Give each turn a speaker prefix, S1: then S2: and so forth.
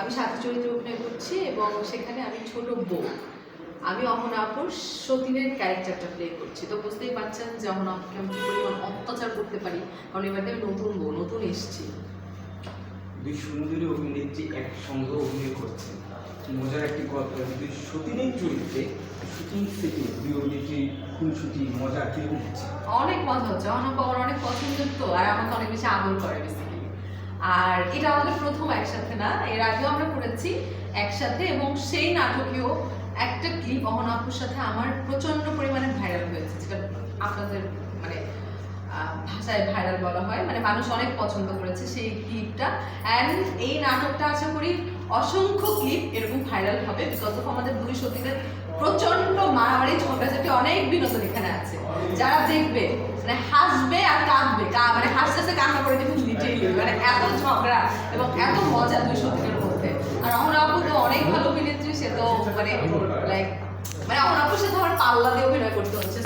S1: আমি সাথী চরিত্রে অভিনয় করছি এবং সেখানে আমি ছোট বউ। আমি অহনাপুর সতীনের ক্যারেক্টারটা প্লে করছি। তো বুঝতেই পারছেন যে অহনাপুকে আমি কি পরিমাণ অত্যাচার করতে পারি? কারণ এবারে আমি নতুন বউ নতুন এসছি।
S2: দুই সুন্দরী অভিনেত্রী একসঙ্গে অভিনয় করছেন। মজার একটি গল্প দুই সতীনের চরিত্রে শুটিং সেটে দুই অভিনেত্রী খুনসুটি মজা কীরকম হচ্ছে।
S1: অনেক মজা হচ্ছে। অনেক আমার অনেক পছন্দের তো আর আমাকে অনেক বেশি আদর করে বেসিক্যালি আর এটা আমাদের প্রথম একসাথে না, এর আগেও আমরা করেছি একসাথে এবং সেই নাটকেও একটা ক্লিপ অহন আপুর সাথে আমার প্রচণ্ড পরিমাণে ভাইরাল হয়েছে, যেটা আপনাদের মানে ভাষায় ভাইরাল বলা হয়। মানে মানুষ অনেক পছন্দ করেছে সেই ক্লিপটা অ্যান্ড এই নাটকটা আশা করি অসংখ্য ক্লিপ এরকম ভাইরাল হবে বিকজ অফ আমাদের দুই সতীদের প্রচণ্ড মারামারি, ঝগড়াঝাটি অনেক বিনোদন এখানে আছে। যারা দেখবে মানে হাসবে আর কাঁদবে মানে হাসতে হাসতে কান্না করে দেখুন লিটারেলি মানে এত ঝগড়া এবং এত মজা দুই দিনের মধ্যে। আর অমর আপু অনেক ভালো অভিনেত্রী, সে তো মানে লাইক মানে অমর আপুর সাথে আমার পাল্লা দিয়ে অভিনয় করতে হচ্ছে।